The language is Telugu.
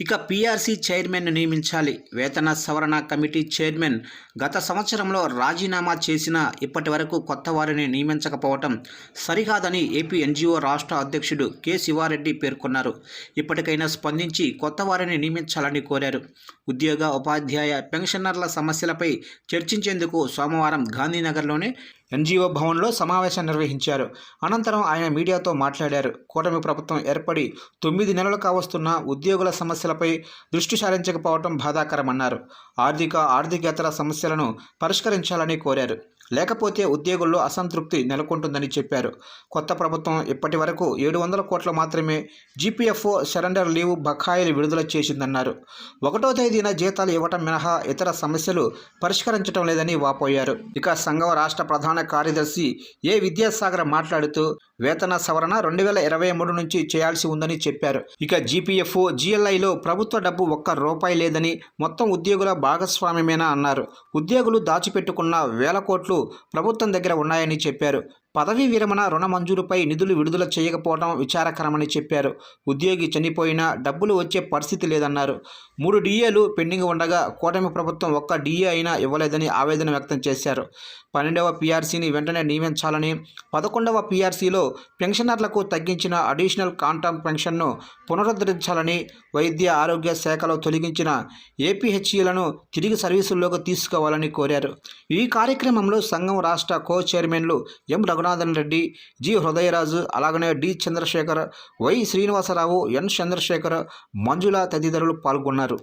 ఇక పీఆర్సీ చైర్మన్ను నియమించాలి. వేతన సవరణ కమిటీ చైర్మన్ గత సంవత్సరంలో రాజీనామా చేసిన ఇప్పటి వరకు కొత్త వారిని నియమించకపోవటం సరికాదని ఏపీ ఎన్జిఓ రాష్ట్ర అధ్యక్షుడు కె శివారెడ్డి పేర్కొన్నారు. ఇప్పటికైనా స్పందించి కొత్త వారిని నియమించాలని కోరారు. ఉద్యోగ ఉపాధ్యాయ పెన్షనర్ల సమస్యలపై చర్చించేందుకు సోమవారం గాంధీనగర్లోనే ఎన్జీఓ భవన్లో సమావేశం నిర్వహించారు. అనంతరం ఆయన మీడియాతో మాట్లాడారు. కూటమి ప్రభుత్వం ఏర్పడి తొమ్మిది నెలలు కావస్తున్న ఉద్యోగుల సమస్యలపై దృష్టి సారించకపోవడం బాధాకరమన్నారు. ఆర్థిక ఆర్థికేతర సమస్యలను పరిష్కరించాలని కోరారు. లేకపోతే ఉద్యోగుల్లో అసంతృప్తి నెలకొంటుందని చెప్పారు. కొత్త ప్రభుత్వం ఇప్పటి వరకు ఏడు వందల కోట్ల మాత్రమే జీపీఎఫ్ఓ సరెండర్ లీవ్ బకాయిలు విడుదల చేసిందన్నారు. ఒకటో తేదీన జీతాలు ఇవ్వటం మినహా ఇతర సమస్యలు పరిష్కరించడం లేదని వాపోయారు. ఇక సంఘం రాష్ట్ర ప్రధాన కార్యదర్శి ఏ విద్యాసాగర్ మాట్లాడుతూ వేతన సవరణ రెండు వేల ఇరవై మూడు నుంచి చేయాల్సి ఉందని చెప్పారు. ఇక జీపీఎఫ్ఓ జీఎల్ఐలో ప్రభుత్వ డబ్బు ఒక్క రూపాయి లేదని మొత్తం ఉద్యోగుల భాగస్వామ్యమేనా అన్నారు. ఉద్యోగులు దాచిపెట్టుకున్న వేల కోట్లు ప్రభుత్వం దగ్గర ఉన్నాయని చెప్పారు. పదవీ విరమణ రుణ మంజూరుపై నిధులు విడుదల చేయకపోవడం విచారకరమని చెప్పారు. ఉద్యోగి చనిపోయినా డబ్బులు వచ్చే పరిస్థితి లేదన్నారు. మూడు డిఏలు పెండింగ్ ఉండగా కూటమి ప్రభుత్వం ఒక్క డిఏ అయినా ఇవ్వలేదని ఆవేదన వ్యక్తం చేశారు. పన్నెండవ పీఆర్సీని వెంటనే నియమించాలని పదకొండవ పీఆర్సీలో పెన్షనర్లకు తగ్గించిన అడిషనల్ కాంట్రాక్ట్ పెన్షన్ను పునరుద్ధరించాలని వైద్య ఆరోగ్య శాఖలో తొలగించిన ఏపీహెచ్ఈలను తిరిగి సర్వీసుల్లోకి తీసుకోవాలని కోరారు. ఈ కార్యక్రమంలో సంఘం రాష్ట్ర కో చైర్మన్లు ఎం. రఘునాథన్ రెడ్డి జి. హృదయరాజు అలాగనే D. Chandrasekhar Y. Srinivasarao N. Chandrasekhar Manjula తదితరులు పాల్గొన్నారు.